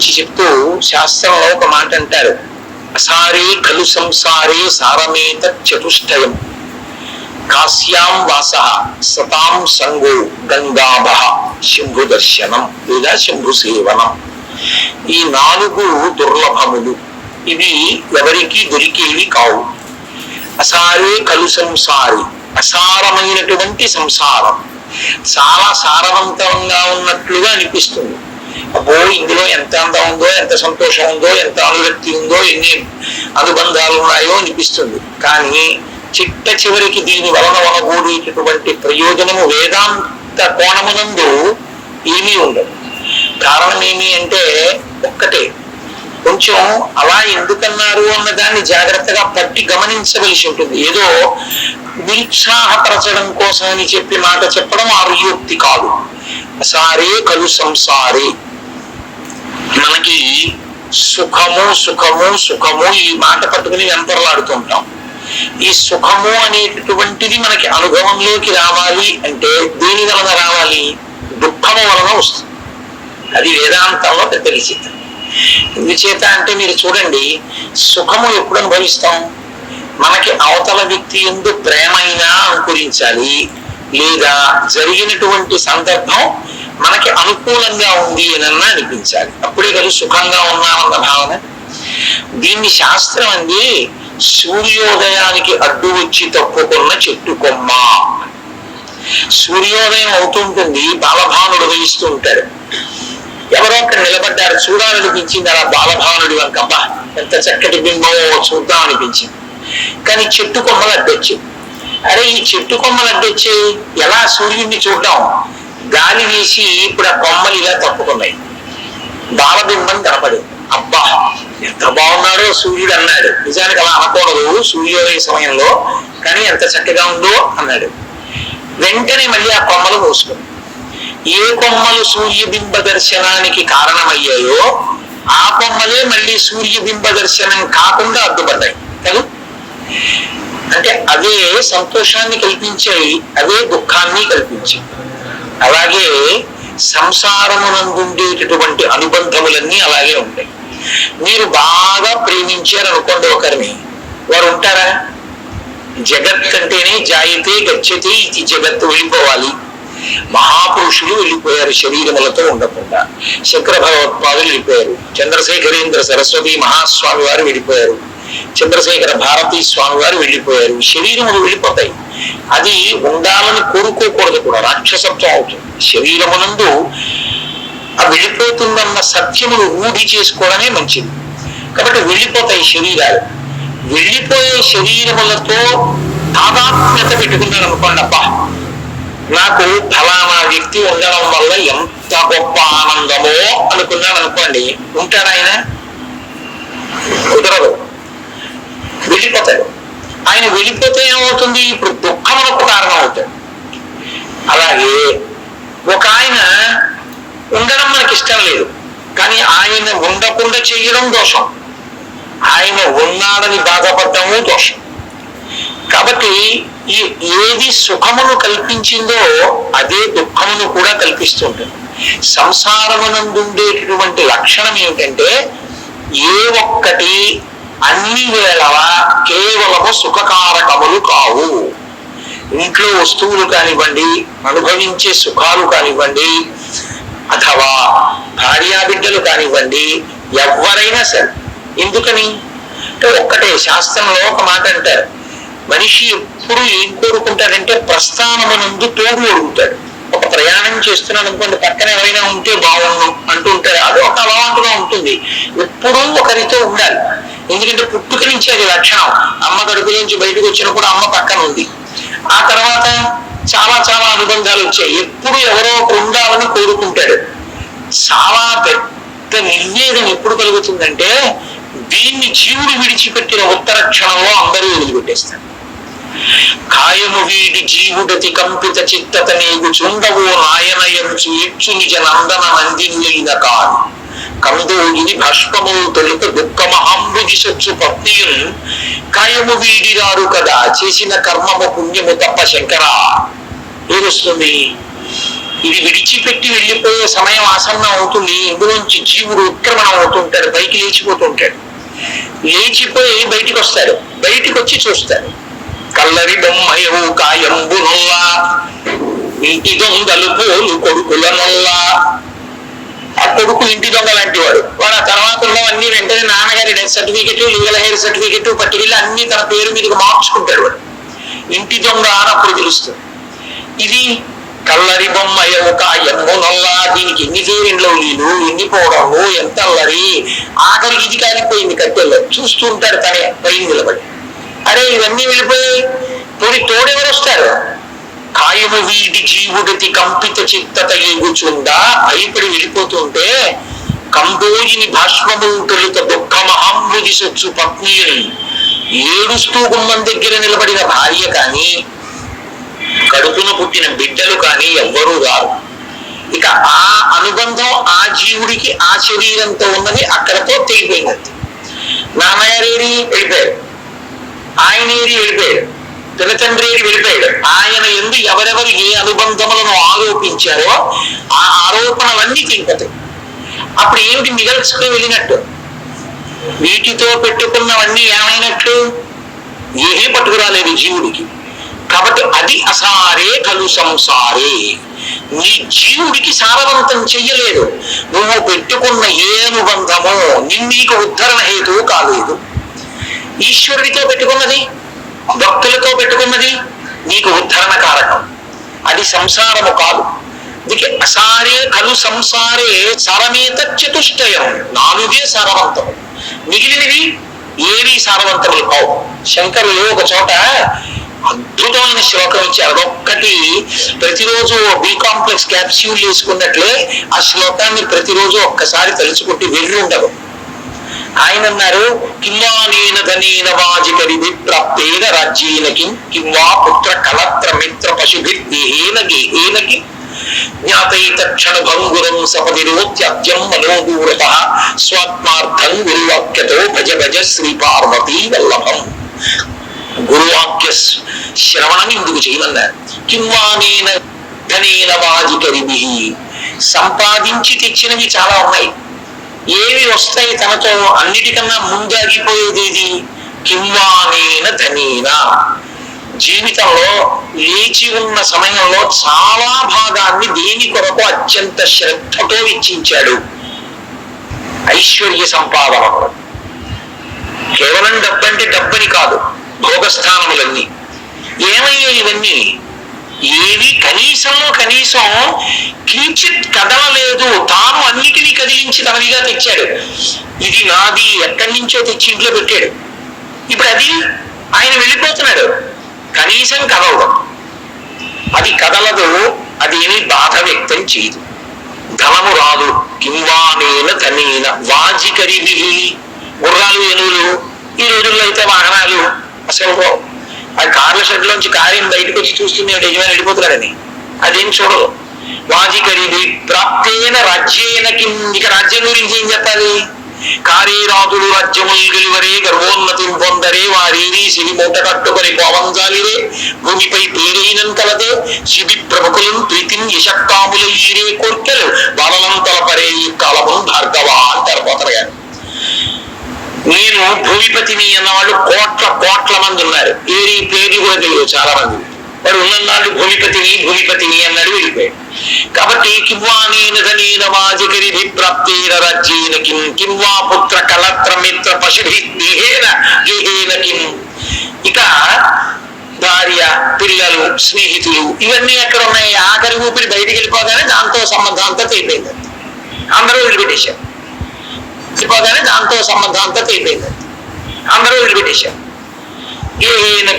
గురించి చెప్తూ శాస్త్రంలో ఒక మాట అంటారు అసారే ఖలు సంసారే సారమేత చతుష్టయం. కాశ్యాం వాస సతాం సంగో గంగాభ శంభు దర్శనం లేదా శంభు సేవనం. ఈ నాలుగు దుర్లభములు. ఇవి ఎవరికి దొరికేవి కావు. అసారే కలు సంసారి అసారమైనటువంటి సంసారం. చాలా సారవంతంగా ఉన్నట్లుగా అనిపిస్తుంది. అబ్బో ఇందులో ఎంత అందం ఉందో ఎంత సంతోషం ఉందో ఎంత అనురక్తి ఉందో ఎన్ని అనుబంధాలు ఉన్నాయో అనిపిస్తుంది. కానీ చిట్ట చివరికి దీని వలన వనగూడేటటువంటి ప్రయోజనము వేదాంత కోణమునందు ఏమీ ఉండదు. కారణం ఏమి అంటే ఒక్కటే. కొంచెం అలా ఎందుకన్నారు అన్న దాన్ని జాగ్రత్తగా పట్టి గమనించవలసి ఉంటుంది. ఏదో నిరుత్సాహపరచడం కోసం అని చెప్పి మాట చెప్పడం ఆర్యోక్తి కాదు. సారే కలు సంసారే. మనకి సుఖము సుఖము సుఖము ఈ మాట పట్టుకుని వెంపర్లాడుతుంటాం. ఈ సుఖము అనేటటువంటిది మనకి అనుభవంలోకి రావాలి అంటే దేని వలన రావాలి? దుఃఖము వలన వస్తుంది. అది వేదాంతంలో పెద్ద విచిత్రం. ఎందుచేత అంటే మీరు చూడండి సుఖము ఎప్పుడు అనుభవిస్తాం? మనకి అవతల వ్యక్తి ఎందు ప్రేమైనా అంకురించాలి. లేదా జరిగినటువంటి సందర్భం మనకి అనుకూలంగా ఉంది అని అనిపించాలి. అప్పుడే కదా సుఖంగా ఉన్నామన్న భావన. దీన్ని శాస్త్రం అంది సూర్యోదయానికి అడ్డు వచ్చి తప్పుకున్న చెట్టు కొమ్మ. సూర్యోదయం అవుతుంటుంది బాలభానుడు వహిస్తూ ఉంటాడు. ఎవరో అక్కడ నిలబడ్డారు చూడాలనిపించింది అలా బాలభానుడి వంకమ్మ ఎంత చక్కటి బింబమో చూద్దాం అనిపించింది. కానీ చెట్టు కొమ్మలు అడ్డొచ్చింది అరే ఈ చెట్టు కొమ్మలు అడ్డొచ్చి ఎలా సూర్యుడిని చూడడం? గాలి వీసి ఇప్పుడు ఆ కొమ్మలు ఇలా తప్పుకున్నాయి. బాలబింబం కనపడింది. అబ్బా ఎంత బాగున్నాడో సూర్యుడు అన్నాడు. నిజానికి అలా అనకూడదు సూర్యోదయ సమయంలో కానీ ఎంత చక్కగా ఉందో అన్నాడు. వెంటనే మళ్ళీ ఆ కొమ్మలు మూసుకుంది. ఏ కొమ్మలు సూర్యబింబ దర్శనానికి కారణమయ్యాయో ఆ కొమ్మలే మళ్ళీ సూర్యబింబ దర్శనం కాకుండా అడ్డుపడ్డాయి. కదా? అంటే అవే సంతోషాన్ని కల్పించాయి అవే దుఃఖాన్ని కల్పించాయి. అలాగే సంసారమునందుండేటటువంటి అనుబంధములన్నీ అలాగే ఉంటాయి. మీరు బాగా ప్రేమించారనుకోండి ఒకరిని వారు ఉంటారా? జగత్ అంటేనే జాయితే గచ్చతే ఇది జగత్తు వెళ్ళిపోవాలి. మహాపురుషులు వెళ్ళిపోయారు శరీరములతో ఉండకుండా. శంకర భగవత్పాదులు వెళ్ళిపోయారు. చంద్రశేఖరేంద్ర సరస్వతి మహాస్వామి వారు వెళ్ళిపోయారు. చంద్రశేఖర భారతీ స్వామి వారు వెళ్ళిపోయారు శరీరములు వెళ్ళిపోతాయి. అది ఉండాలని కోరుకోకూడదు కూడా. రాక్షసత్వం అవుతుంది. శరీరమునందు ఆ వెళ్ళిపోతుందన్న సత్యమును రూఢి చేసుకోవడమే మంచిది. కాబట్టి వెళ్ళిపోతాయి శరీరాలు. వెళ్ళిపోయే శరీరములతో తాదాత్మ్యత పెట్టుకున్నాను అనుకోండి అబ్బా! నాకు ఫలానా వ్యక్తి ఉండడం వల్ల ఎంత గొప్ప ఆనందమో అనుకున్నాను అనుకోండి ఉంటాడు ఆయన? కుదరదు. వెళ్ళిపోతాడు. ఆయన వెళ్ళిపోతే ఏమవుతుంది? ఇప్పుడు దుఃఖమునకు కారణం అవుతాడు అలాగే ఒక ఆయన ఉండడం మనకి ఇష్టం లేదు. కానీ ఆయన ఉండకుండా చేయడం దోషం. ఆయన ఉన్నాడని బాధపడటము దోషం. కాబట్టి ఈ ఏది సుఖమును కల్పించిందో అదే దుఃఖమును కూడా కల్పిస్తుంటుంది. సంసారమునందుండేటటువంటి లక్షణం ఏమిటంటే ఏ ఒక్కటి అన్ని వేళల కేవలము సుఖకారకములు కావు. ఇంట్లో వస్తువులు కానివ్వండి అనుభవించే సుఖాలు కానివ్వండి అథవా భార్యాబిడ్డలు కానివ్వండి ఎవరైనా సరే. ఎందుకని? అంటే ఒక్కటే శాస్త్రంలో ఒక మాట అంటారు. మనిషి ఎప్పుడు ఏం కోరుకుంటాడంటే ప్రస్థానమునందు తోడు అడుగుతాడు ఒక ప్రయాణం చేస్తున్నాను అనుకోండి పక్కన ఎవరైనా ఉంటే బాగుండు అంటూ ఉంటారు అది ఒక అలవాటుగా ఉంటుంది. ఎప్పుడూ ఒకరితో ఉండాలి. ఎందుకంటే పుట్టుక నుంచి అది లక్షణం. అమ్మ కడుపు నుంచి బయటకు వచ్చినప్పుడు అమ్మ పక్కన ఉంది. ఆ తర్వాత చాలా చాలా అనుబంధాలు వచ్చాయి. ఎప్పుడు ఎవరో ఒకరు ఉండాలని కోరుకుంటాడు. చాలా పెద్ద నిర్వేదం ఎప్పుడు కలుగుతుందంటే దీన్ని జీవుడు విడిచిపెట్టిన ఉత్తర క్షణంలో అందరూ వదిలిపెట్టేస్తారు. కాయము వీడి జీవుడతి కంపిత చిత్తత నీగు చుండవో నాయనయంచు ఇచ్చు నిజ నందన నందినులైన కాదు. కందోగిని భస్మము తొలుక దుఃఖమహాంబుది సొచ్చు పత్నియున్ కాయము వీడిరారు కదా చేసిన కర్మము పుణ్యము తప్ప శంకర. ఏమొస్తుంది? ఇది విడిచిపెట్టి వెళ్ళిపోయే సమయం ఆసన్నం అవుతుంది ఇందులోంచి జీవుడు ఉత్క్రమణం అవుతుంటాడు పైకి లేచిపోతుంటాడు. లేచిపోయి బయటికి వస్తాడు బయటికి వచ్చి చూస్తాడు. కల్లరి బొమ్మయవు కాయంబునుల్లా ఇంటి దొంగలు పోలు కొడుకులనుల్లా కొడుకు ఇంటి దొంగ లాంటి వాడు. వాడు ఆ తర్వాత ఉన్నవన్నీ వెంటనే నాన్నగారి death certificate legal heir certificate పట్టుకెళ్ళి అన్ని తన పేరు మీదకి మార్చుకుంటాడు వాడు. ఇంటి దొంగ అని అప్పుడు తెలుస్తుంది. ఇది కల్లరి బొమ్మ ఒక ఎమ్మనల్లా దీనికి ఎన్ని పేరిండ్లు నీళ్ళు ఎన్ని పోవడము ఎంత అల్లరి. ఆఖరికి ఇది కాలిపోయింది కట్టెల్లో. చూస్తూ ఉంటాడు తనే పైన నిలబడి అరే ఇవన్నీ వెళ్ళిపోయి తోడి తోడెవరు వస్తారు? కాయము వీడి జీవుడికి కంపిత చిత్తత ఎగుచుండా భయపడి వెళ్ళిపోతుంటే కంబోజిని భాష్మము తొలుత దుఃఖ మహాంబుది సొచ్చు పత్ని ఏడుస్తూ గుమ్మం దగ్గర నిలబడిన భార్య కానీ కడుపున పుట్టిన బిడ్డలు కానీ ఎవ్వరూ రారు. ఇక ఆ అనుబంధం ఆ జీవుడికి ఆ శరీరంతో ఉన్నది అక్కడతో తెగిపోయినది నాన్నగారేరి వెళ్ళిపోయారు ఆయన ఏరి వెళ్ళిపోయారు పినతండ్రి వెళ్ళిపోయాడు. ఆయన ఎందు ఎవరెవరు ఏ అనుబంధములను ఆరోపించారో ఆ ఆరోపణలన్నీ తెగిపోతాయి అప్పుడు ఏమిటి మిగల్చుకుని వెళ్ళినట్టు? వీటితో పెట్టుకున్నవన్నీ ఏమైనట్లు? ఏమీ పట్టుకురాలేదు జీవుడికి. కాబట్టి అది అసారే కలు సంసారే. నీ జీవుడికి సారవంతం చెయ్యలేదు. నువ్వు పెట్టుకున్న ఏ అనుబంధమో నిన్నీకు ఉద్ధరణ హేతువు కాలేదు. ఈశ్వరుడితో పెట్టుకున్నది? భక్తులతో పెట్టుకున్నది నీకు ఉద్ధరణ కారకం అది సంసారము కాదు. అందుకే అసారే కలు సంసారే సరమేత చతుష్టయం నాలుగే సారవంతం మిగిలినవి ఏవి సారవంతములు కావు. శంకరులు ఒక చోట అద్భుతమైన శ్లోకం ఇచ్చారు. అదొక్కటి ప్రతిరోజు బి కాంప్లెక్స్ క్యాప్స్యూల్ వేసుకున్నట్లే ఆ శ్లోకాన్ని ప్రతిరోజు ఒక్కసారి తలుచుకుంటే వెళ్ళి ఉండవు ఆయన అన్నారు కింవా నేన ధనేన వాజికరి ప్రాప్తేన రాజ్యేనకి కింవా పుత్ర కలత్ర మిత్ర పశుభిర్దేహేన ఏనకి కిం జ్ఞాతైత క్షణ భంగురం సపదిరోత్యబ్జం మనోదూరత స్వాత్మార్థం గురువాక్యతో భజ భజ శ్రీ పార్వతీ వల్లభం. గురువాక్య శ్రవణం ఇందుకు చేయమన్నారు. కింవా నేన ధనేన వాజికరిభి సంపాదించి తెచ్చినవి చాలా ఉన్నాయి. ఏవి వస్తాయి తనతో? అన్నిటికన్నా ముందాగిపోయేది ఇది కింవానేన ధనీనా. జీవితంలో లేచి ఉన్న సమయంలో చాలా భాగాన్ని దేని కొరకు అత్యంత శ్రద్ధతో ఇచ్చించాడు? ఐశ్వర్య సంపాదన. కేవలం డబ్బంటే డబ్బని కాదు భోగస్థానములన్నీ. ఏమయ్యాయి ఇవన్నీ? ఏవి కనీసంలో కనీసం కించిత్ కదలలేదు. తాను అన్నిటినీ కదిలించి తనవిగా తెచ్చాడు. ఇది నాది ఎక్కడి నుంచో తెచ్చి ఇంట్లో పెట్టాడు. ఇప్పుడు అది ఆయన వెళ్ళిపోతున్నాడు. కనీసం కదలదు. అది కదలదు అది ఏమి బాధ వ్యక్తం చేయదు. ధనము రాదు. కింవానేన ధనేన వాజికరివి గుర్రాలు ఏనుగులు ఈ రోజుల్లో అయితే వాహనాలు అసలు ఆ కార్ల షెడ్ లోంచి కార్యం బయటకు వచ్చి చూస్తుంది యజమాని వెళ్ళిపోతున్నాడని అదేం చూడదు వాజికరిది ప్రాప్తేన రాజ్యేన కిం ఇక రాజ్యం గురించి ఏం చెప్పాలి కారీరాజులు రాజ్యములు గెలువరే గర్వోన్నతి పొందరే వారి సిరి మూట కట్టుకొని పోవంజాలిరే భూమిపై పేరైనం కలదే శిబి ప్రముఖులం ప్రీతిని యశక్కాముల కోర్కెలు బలలం తలపరే ఈ కాలము భార్గవ అంటారు పోతర గారు నేను భూమిపతిని అన్నవాళ్ళు కోట్ల కోట్ల మంది ఉన్నారు. ఏరి పేర్లు కూడా తెలియదు చాలా మంది వాడు ఉన్ననాళ్ళు భూమిపతిని భూమిపతిని అన్నాడు వెళ్ళిపోయాడు కాబట్టి కింవానేన ధనేన వాజకరిభి ప్రాప్తేన రాజ్యేన కిం కింవా పుత్ర కలత్ర మిత్ర పశుభి దేహేన గేహేన కిం ఇక భార్య పిల్లలు స్నేహితులు ఇవన్నీ ఎక్కడ ఉన్నాయి ఆఖరి ఊపిరి బయటికి వెళ్ళిపోగానే దాంతో సంబంధం అంతా తెగిపోయింది అందరూ వదిలిపెట్టేశారు. వెళ్ళిపోగానే దాంతో సంబంధం అంతా తెగిపోయింది అందరూ వదిలిపెట్టేశారు గేహేన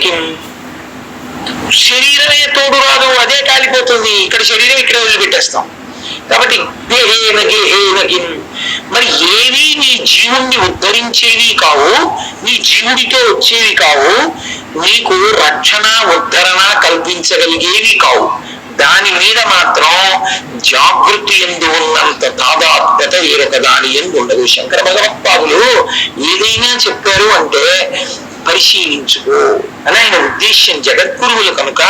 శరీరమే తోడు రాదు అదే కాలిపోతుంది. ఇక్కడ శరీరం ఇక్కడ వదిలిపెట్టేస్తాం. కాబట్టి గేహేన మరి ఏవి నీ జీవుణ్ణి ఉద్ధరించేవి కావు నీ జీవుడితో వచ్చేవి కావు నీకు రక్షణ ఉద్ధరణ కల్పించగలిగేవి కావు. దాని మీద మాత్రం జాగృతి ఎందు ఉన్నంత దాదాప్యత వేరొక దాని ఎందు ఉండదు. శంకర భగవత్పాదులు ఏదైనా చెప్పారు అంటే పరిశీలించుకో అని ఆయన ఉద్దేశ్యం జగద్గురువులు కనుక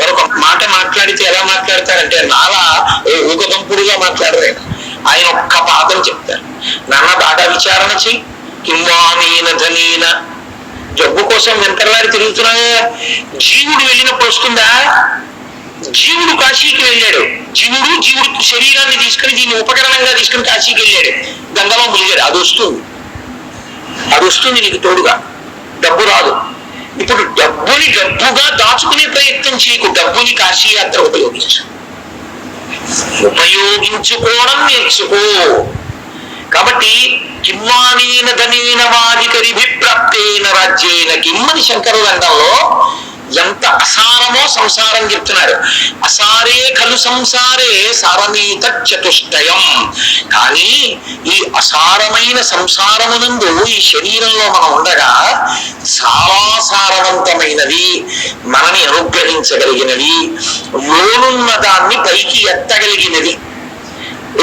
మరొక మాట మాట్లాడితే ఎలా మాట్లాడతారంటే నాలా ఏ ఊగదంపుడుగా మాట్లాడరు. ఆయన ఆయన ఒక్క పాదం చెప్తారు. నాన్న బాగా విచారణ చెయ్యి. కింవానీన ధనీన. జబ్బు కోసం వెంటర్లాడి తిరుగుతున్నాయా జీవుడు వెళ్ళినప్పుడు వస్తుందా? జీవుడు కాశీకి వెళ్ళాడు. జీవుడు జీవుడు శరీరాన్ని తీసుకుని దీన్ని ఉపకరణంగా తీసుకుని కాశీకి వెళ్ళాడు. గంగమ్మ ములిగాడు అది వస్తుంది అది వస్తుంది నీకు తోడుగా. డబ్బు రాదు. ఇప్పుడు డబ్బుని డబ్బుగా దాచుకునే ప్రయత్నం చేయకు. డబ్బుని కాశీయాత్ర ఉపయోగించు. ఉపయోగించుకోవడం నేర్చుకో. కాబట్టి కిమ్మానీన ధనీన వాధికరిభి ప్రాప్తేన రాజ్యేన కిమ్మని శంకరులండంలో ఎంత అసారమో సంసారం చెప్తున్నారు అసారే ఖలు సంసారే సారమీత చతుష్టయం. కానీ ఈ అసారమైన సంసారమునందు ఈ శరీరంలో మనం ఉండగా చాలా సారవంతమైనది మనని అనుగ్రహించగలిగినది లోనున్న దాన్ని పైకి ఎత్తగలిగినది.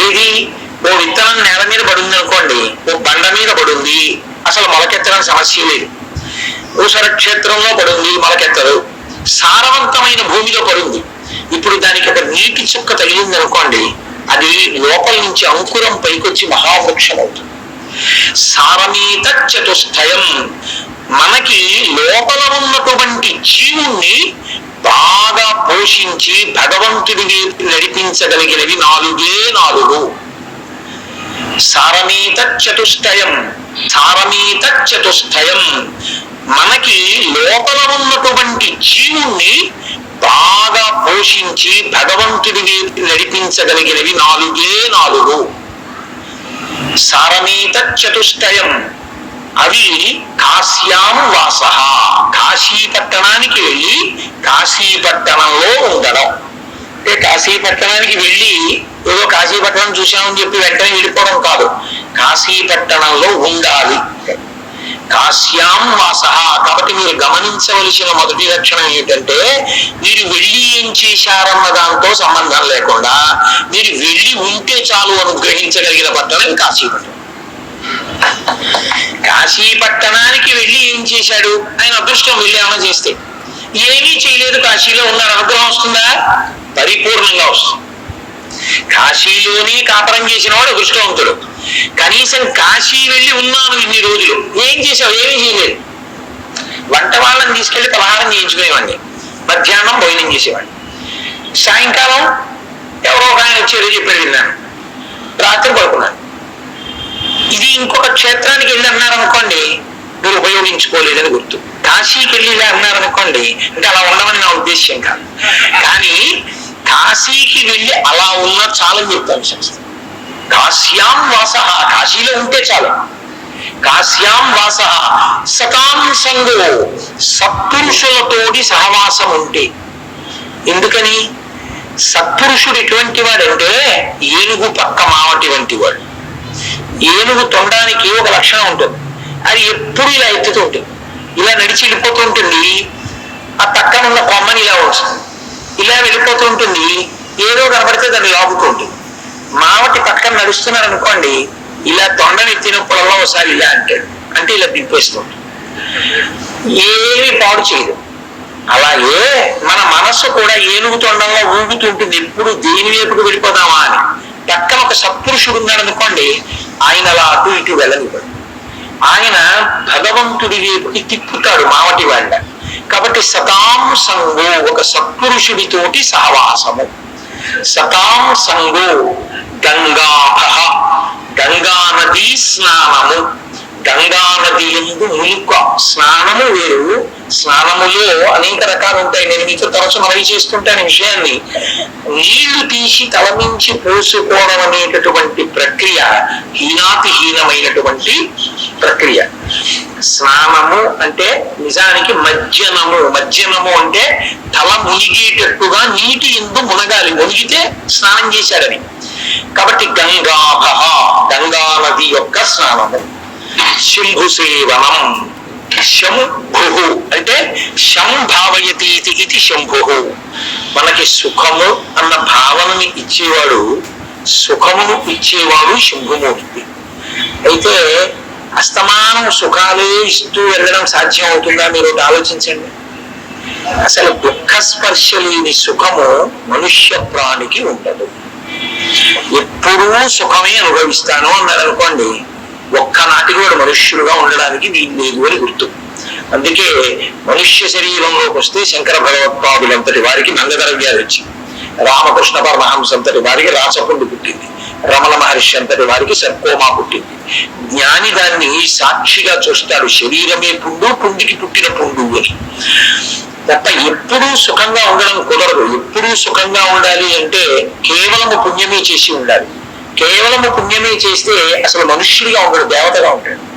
ఏది? ఓ విత్తనం నేల మీద పడుంది అనుకోండి ఓ బండ మీద పడుంది అసలు మొలకెత్తడం సమస్య లేదు. భూసర క్షేత్రంలో పడింది మొలకెత్తదు సారవంతమైన భూమిలో పడింది. ఇప్పుడు దానికి ఒక నీటి చుక్క తగిలింది అనుకోండి అది లోపల నుంచి అంకురం పైకొచ్చి మహావృక్షం అవుతుంది. సారమీత చతుస్థయం మనకి లోపల ఉన్నటువంటి జీవుణ్ణి బాగా పోషించి భగవంతుడి నడిపించగలిగినవి నాలుగే నాలుగు. సారమీత చతుష్టయం సారమీత చతుష్టయం మనకి లోపల ఉన్నటువంటి జీవుణ్ణి బాగా పోషించి భగవంతుడి నడిపించగలిగినవి నాలుగే నాలుగు. సారమీత చతుష్టయం అవి కాశ్యాం వాస. కాశీ పట్టణానికి వెళ్ళి కాశీ పట్టణంలో ఉండడం. అంటే కాశీ పట్టణానికి వెళ్ళి ఏదో కాశీ పట్టణం చూసామని చెప్పి వెంటనే వెళ్ళిపోవడం కాదు. కాశీ పట్టణంలో ఉండాలి. కాశ్యాం వాస. కాబట్టి మీరు గమనించవలసిన మొదటి లక్షణం ఏంటంటే మీరు వెళ్ళి ఏం చేశారన్న దాంతో సంబంధం లేకుండా మీరు వెళ్ళి ఉంటే చాలు అనుగ్రహించగలిగిన పట్టణం కాశీ కాశీ పట్టణానికి వెళ్ళి ఏం చేశాడు? ఆయన అదృష్టం వెళ్ళి ఏమైనా చేస్తే. ఏమీ చేయలేదు కాశీలో ఉన్నారు. అనుగ్రహం వస్తుందా? పరిపూర్ణంగా వస్తుంది. కాశీలోని కాపురం చేసిన వాడు అదృష్టవంతుడు. కనీసం కాశీ వెళ్ళి ఉన్నాను ఇన్ని రోజులు. ఏం చేసావు ఏమీ చేయలేదు. వంట వాళ్ళని తీసుకెళ్ళి పలహారం చేయించుకునేవాడిని. మధ్యాహ్నం భోజనం చేసేవాడిని. సాయంకాలం ఎవరో ఒక ఆయన వచ్చారు చెప్పాడు విన్నాను. రాత్రి పడుకున్నాను. ఇది ఇంకొక క్షేత్రానికి వెళ్ళి అన్నారనుకోండి మీరు ఉపయోగించుకోలేదని గుర్తు. కాశీకి వెళ్ళి ఇలా అన్నారనుకోండి అంటే అలా ఉండమని నా ఉద్దేశ్యం కాదు. కానీ కాశీకి వెళ్ళి అలా ఉన్నా చాలని చెప్తాను శాస్త్రం. కాశ్యాం వాస. కాశీలో ఉంటే చాలు. కాశ్యాం వాస. సతాం సంగో. సత్పురుషులతోటి సహవాసం ఉంటే. ఎందుకని? సత్పురుషుడు ఎటువంటి వాడంటే ఏనుగు పక్క మావటి వంటి వాడు. ఏనుగు తొండానికి ఒక లక్షణం ఉంటుంది. అది ఎప్పుడు ఇలా ఎత్తుతూ ఉంటుంది. ఇలా నడిచి వెళ్ళిపోతూ ఉంటుంది. ఆ పక్కన ఉన్న కొమ్మని ఇలా వస్తుంది ఇలా వెళ్ళిపోతూ ఉంటుంది. ఏదో కనబడితే దాన్ని లాగుతుంది. మావటి పక్కన నడుస్తున్నారు అనుకోండి ఇలా తొండని ఎత్తినప్పుడల్లా ఒకసారి ఇలా అంటాడు అంటే ఇలా దింపేస్తుంది. ఏమి పాడు చేయదు. అలాగే మన మనస్సు కూడా ఏనుగు తొండంలో ఊగుతుంటుంది. ఎప్పుడు దేని వైపుకు వెళ్ళిపోదామా అని. పక్కన ఒక సత్పురుషుడు ఉన్నాడు అనుకోండి ఆయన అలా అటు ఇటు వెళ్ళనివ్వడు. ఆయన భగవంతుడి వైపుకి తిప్పుతాడు మావటి వాళ్ళ కాబట్టి సతాం సంగో ఒక సత్పురుషుడితోటి సహవాసము. సతాం సంగో గంగాభ గంగా నది స్నానము. గంగా నది ఎందు ములుక స్నానము వేరు. స్నానములో అనేక రకాలు ఉంటాయి. నేను మీతో తరచు మనవి చేస్తుంటాను విషయాన్ని. నీళ్ళు తీసి తలమించి పోసుకోవడం అనేటటువంటి ప్రక్రియ హీనాతిహీనమైనటువంటి ప్రక్రియ. స్నానము అంటే నిజానికి మజ్జనము మజ్జనము అంటే తల మునిగేటట్టుగా నీటి ఎందు మునగాలి. మునిగితే స్నానం చేశాడని. కాబట్టి గంగాభ గంగా నది యొక్క స్నానము. శంభు సేవనం. శంభు అంటే శంభావయతి ఇది శంభు. మనకి సుఖము అన్న భావనని ఇచ్చేవాడు సుఖమును ఇచ్చేవాడు శంభుమూర్తి. అయితే అస్తమానం సుఖాలే ఇస్తూ వెళ్ళడం సాధ్యం అవుతుందా మీరు ఒకటి ఆలోచించండి. అసలు దుఃఖ స్పర్శ లేని సుఖము మనుష్య ప్రాణికి ఉండదు. ఎప్పుడూ సుఖమే అనుభవిస్తాను అన్నారు అనుకోండి ఒక్కనాటికి వాడు మనుష్యులుగా ఉండడానికి వీలు లేదు అని గుర్తు. అందుకే మనుష్య శరీరంలోకి వస్తే శంకర భగవత్పాదులంతటి వారికి నందద్రవ్యాలు వచ్చింది రామకృష్ణ పరమహంసంతటి వారికి రాచపుండు పుట్టింది. రమణ మహర్షి అంతటి వారికి సర్కోమా పుట్టింది. జ్ఞాని దాన్ని సాక్షిగా చూస్తాడు. శరీరమే పుండు పుండికి పుట్టిన పుండు అని. తప్ప ఎప్పుడూ సుఖంగా ఉండడం కుదరదు. ఎప్పుడూ సుఖంగా ఉండాలి అంటే కేవలము పుణ్యమే చేసి ఉండాలి. కేవలము పుణ్యమే చేస్తే అసలు మనుష్యుడిగా ఉండడు దేవతగా ఉంటాడు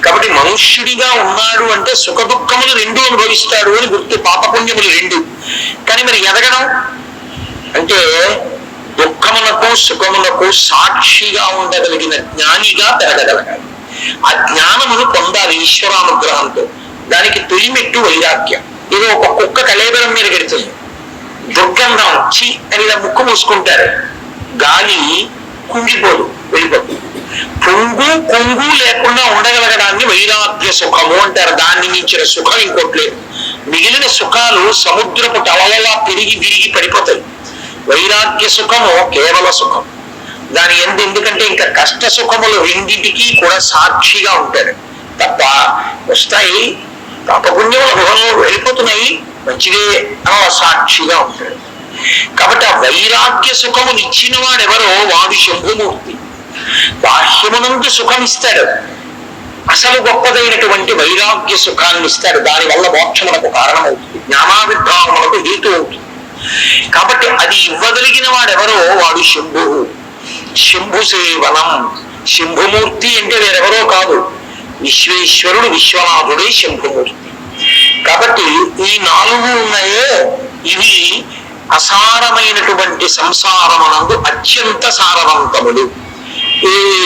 కాబట్టి మనుష్యుడిగా ఉన్నాడు అంటే సుఖ దుఃఖములు రెండు అనుభవిస్తాడు అని గుర్తు పాపపుణ్యములు రెండు. కానీ మరి ఎదగడం? అంటే దుఃఖములకు సుఖములకు సాక్షిగా ఉండగలిగిన జ్ఞానిగా పెరగగలగాలి. ఆ జ్ఞానమును పొందాలి ఈశ్వరానుగ్రహంతో. దానికి తొలిమెట్టు వైరాగ్యం. ఇది ఒక కుక్క కలేబరం మీద పెడుతుంది దుర్గంధం చి అని ఇలా ముక్కు మూసుకుంటారు. గాలి కుంగిపోదు వెళ్ళిపోతుంది పొంగు కొంగు లేకుండా ఉండగలగడాన్ని వైరాగ్య సుఖము అంటారు. దాన్ని మించిన సుఖం ఇంకోట్లేదు మిగిలిన సుఖాలు సముద్రపు టవలలా తిరిగి విరిగి పడిపోతాయి. వైరాగ్య సుఖము కేవల సుఖం. దాని ఎందు ఎందుకంటే ఇంకా కష్ట సుఖములు రెండింటికి కూడా సాక్షిగా ఉంటాడు తప్ప వస్తాయి పాపపుణ్యముల గృహంలో వెళ్ళిపోతున్నాయి మంచిదే అని సాక్షిగా ఉంటాడు కాబట్టి ఆ వైరాగ్య సుఖము ఇచ్చిన వాడెవరో వాడు శంభుమూర్తి. బాహ్యమునందు సుఖం ఇస్తాడు అసలు గొప్పదైనటువంటి వైరాగ్య సుఖాన్ని ఇస్తాడు దాని వల్ల మోక్షములకు కారణమవుతుంది. జ్ఞానావిర్భావములకు హేతు అవుతుంది. కాబట్టి అది ఇవ్వగలిగిన వాడెవరో వాడు శంభు. శంభు సేవనం శంభుమూర్తి అంటే వేరెవరో కాదు. విశ్వేశ్వరుడు విశ్వనాథుడే శంభుమూర్తి. కాబట్టి ఈ నాలుగు ఉన్నాయే. ఇవి అసారమైనటువంటి సంసారమునందు అత్యంత సారవంతములు. ఏ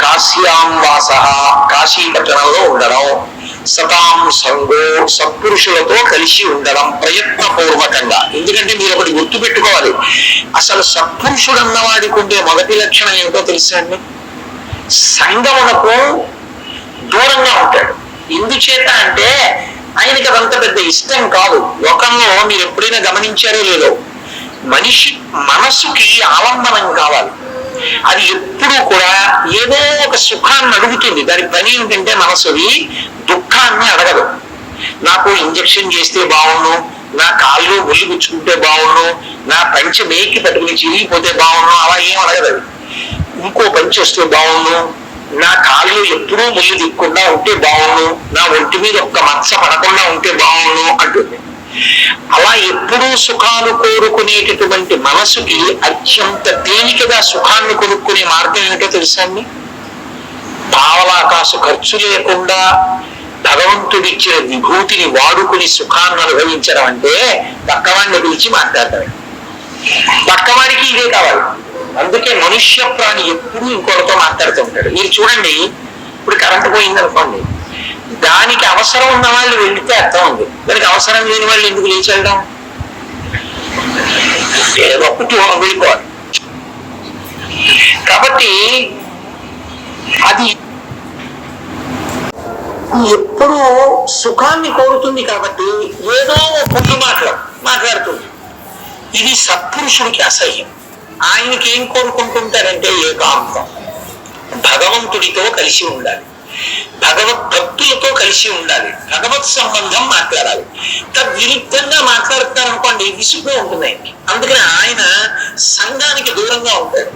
కాశ్యాంవాస కాశీ కాశీపట్టణంలో ఉండడం. సతాం సంగో సత్పురుషులతో కలిసి ఉండడం ప్రయత్నపూర్వకంగా. ఎందుకంటే మీరు ఒకటి గుర్తు పెట్టుకోవాలి. అసలు సత్పురుషుడు అన్నవాడికి ఉండే మొదటి లక్షణం ఏమిటో తెలుసా అండి? సంగమునకు దూరంగా ఉంటాడు. ఎందుచేత అంటే ఆయనకి అదంత పెద్ద ఇష్టం కాదు. లోకంలో మీరు ఎప్పుడైనా గమనించారో లేదో మనిషి మనసుకి ఆలంబనం కావాలి. అది ఎప్పుడూ కూడా ఏదో ఒక సుఖాన్ని అడుగుతుంది. దాని పని ఏంటంటే మనసుది దుఃఖాన్ని అడగదు. నాకు ఇంజక్షన్ చేస్తే బాగుండు నా కాళ్ళు ఒళ్ళు గుచ్చుకుంటే బాగుండు నా పంచ మేకి పట్టుకుని చిరిగిపోతే బాగుండు అలా ఏం అడగదు అది. ఇంకో పంచి వస్తే బాగుండు నా కాళ్ళు ఎప్పుడూ ముళ్ళు దిక్కుండా ఉంటే బాగుండు నా ఒంటి మీద ఒక్క మచ్చ పడకుండా ఉంటే బాగుండు అంటుంది. అలా ఎప్పుడూ సుఖాలు కోరుకునేటటువంటి మనసుకి అత్యంత తేలికగా సుఖాన్ని కొనుక్కునే మార్గం ఏమిటో తెలుసా అండి? పావలాకాసు ఖర్చు లేకుండా భగవంతుడిచ్చిన విభూతిని వాడుకుని సుఖాన్ని అనుభవించడం అంటే పక్కవాడిని పిలిచి మాట్లాడటమే పక్కవాడికి ఇదే కావాలి. అందుకే మనుష్య ప్రాణి ఎప్పుడూ ఇంకొకరితో మాట్లాడుతూ ఉంటాడు. మీరు చూడండి ఇప్పుడు కరెంట్ పోయింది అనుకోండి దానికి అవసరం ఉన్న వాళ్ళు వెళితే అర్థం ఉంది. దానికి అవసరం లేని వాళ్ళు ఎందుకు లేచి వెళ్ళడం ఏదో ఒకటి వెళ్ళిపోవాలి. కాబట్టి అది ఎప్పుడూ సుఖాన్ని కోరుతుంది కాబట్టి ఏదో పొద్దు మాటలు మాట్లాడుతుంది. ఇది సత్పురుషుడికి అసహ్యం. ఆయనకి ఏం కోరుకుంటుంటారంటే ఏకాంతం. భగవంతుడితో కలిసి ఉండాలి. భగవత్ భక్తులతో కలిసి ఉండాలి. భగవత్ సంబంధం మాట్లాడాలి. తద్విరుద్ధంగా మాట్లాడుతున్నారు అనుకోండి విసుగు ఉంటుంది ఆయనకి. అందుకని ఆయన సంఘానికి దూరంగా ఉంటాడు.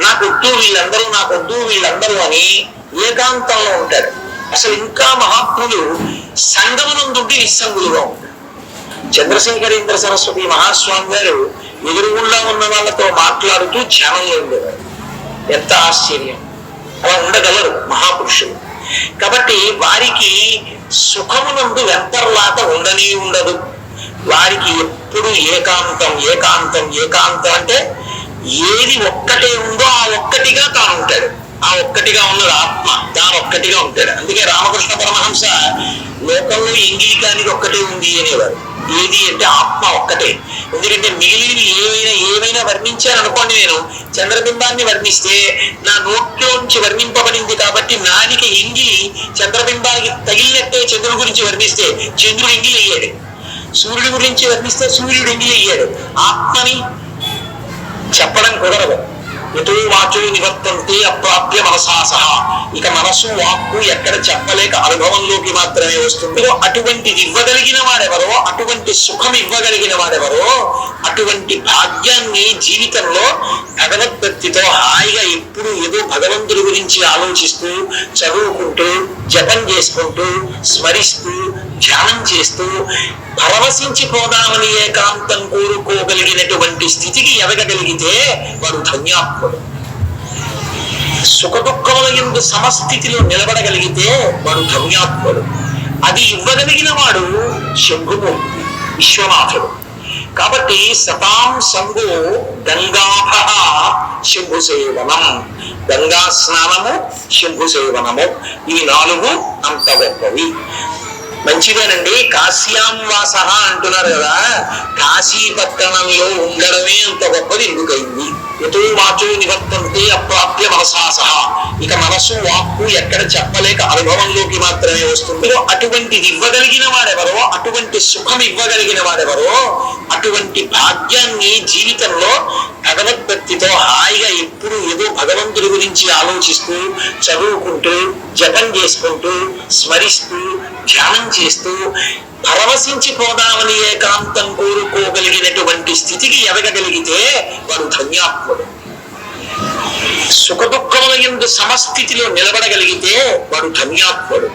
నాకొద్దు వీళ్ళందరూ నాకొద్దు వీళ్ళందరూ అని ఏకాంతంలో ఉంటాడు అసలు ఇంకా మహాత్ములు సంగమనందుండి నిస్సంగులుగా ఉంటాడు చంద్రశేఖరేంద్ర సరస్వతి మహాస్వామి గారు ఎదురుగుండా ఉన్న వాళ్ళతో మాట్లాడుతూ ధ్యానంలో ఉండేవారు ఎంత ఆశ్చర్యం. అలా ఉండగలరు మహాపురుషులు. కాబట్టి వారికి సుఖమునందు వెంతర్లాత ఉండనే ఉండదు. వారికి ఎప్పుడు ఏకాంతం ఏకాంతం ఏకాంతం అంటే ఏది ఒక్కటే ఉందో ఆ ఒక్కటిగా తాను ఉంటాడు ఆ ఒక్కటిగా ఉన్నది ఆత్మ. తాను ఒక్కటిగా ఉంటాడు. అందుకే రామకృష్ణ పరమహంస లోకంలో ఇంగిలికానికి ఒక్కటే ఉంది అనేవారు. ఏది అంటే ఆత్మ ఒక్కటే. ఎందుకంటే మిగిలినవి ఏవైనా ఏవైనా వర్ణించాను అనుకోండి నేను చంద్రబింబాన్ని వర్ణిస్తే నా నోట్లోంచి వర్ణింపబడింది కాబట్టి నానికి స్థానిక ఎంగిలి చంద్రబింబానికి తగిలినట్టే చంద్రుడి గురించి వర్ణిస్తే చంద్రుడు ఎంగిలి అయ్యాడు. సూర్యుడి గురించి వర్ణిస్తే సూర్యుడు ఎంగిలి అయ్యాడు. ఆత్మని చెప్పడం కుదరదు. ఎటు వాచు నివర్తంతే అప్రాప్య మనసా సహా. ఇక మనసు వాక్కు ఎక్కడ చెప్పలేక అనుభవంలోకి మాత్రమే వస్తుంది. అటువంటిది ఇవ్వగలిగిన వాడెవరో అటువంటి సుఖం ఇవ్వగలిగిన వాడెవరో అటువంటి భాగ్యాన్ని జీవితంలో భగవద్భక్తితో హాయిగా భగవంతుడి గురించి ఆలోచిస్తూ చదువుకుంటూ జపం చేసుకుంటూ స్మరిస్తూ ధ్యానం చేస్తూ పరవశించిపోదామని ఏకాంతం కోరుకోగలిగినటువంటి స్థితికి ఎదగగలిగితే వాడు ధన్యాత్ముడు. సుఖదుఖముల ఎందు సమస్థితిలో నిలబడగలిగితే వాడు ధన్యాత్ముడు. అది ఇవ్వగలిగిన వాడు శంభుమూర్తి విశ్వనాథుడు. కాబట్టి సతాం సంగో గంగాభ శంభు సేవనం గంగా స్నానము శంభు సేవనము ఈ నాలుగు అంత గొప్పవి మంచిదేనండి. కాశ్యాం వాస అంటున్నారు కదా. కాశీ పట్టణంలో ఉండడమే అంత గొప్పది ఎందుకైంది ఎటు వాచో నివర్తంతే అప్రాప్య మనసా సహా ఇక మనసు వాక్కు ఎక్కడ చెప్పలేక అనుభవంలోకి మాత్రమే వస్తుంది. అటువంటిది ఇవ్వగలిగిన వాడెవరో అటువంటి సుఖం ఇవ్వగలిగిన వాడెవరో అటువంటి భాగ్యాన్ని జీవితంలో భగవద్భక్తితో హాయిగా ఎప్పుడు ఏదో భగవంతుడి గురించి ఆలోచిస్తూ చదువుకుంటూ జపం చేసుకుంటూ స్మరిస్తూ ధ్యానం చేస్తూ పరవశించిపోదామని ఏకాంతం కోరుకోగలిగినటువంటి స్థితికి ఎదగగలిగితే వారు ధన్యాత్ముడు సుఖ దుఃఖముల ఎందు సమస్థితిలో నిలబడగలిగితే వాడు ధన్యాత్ముడు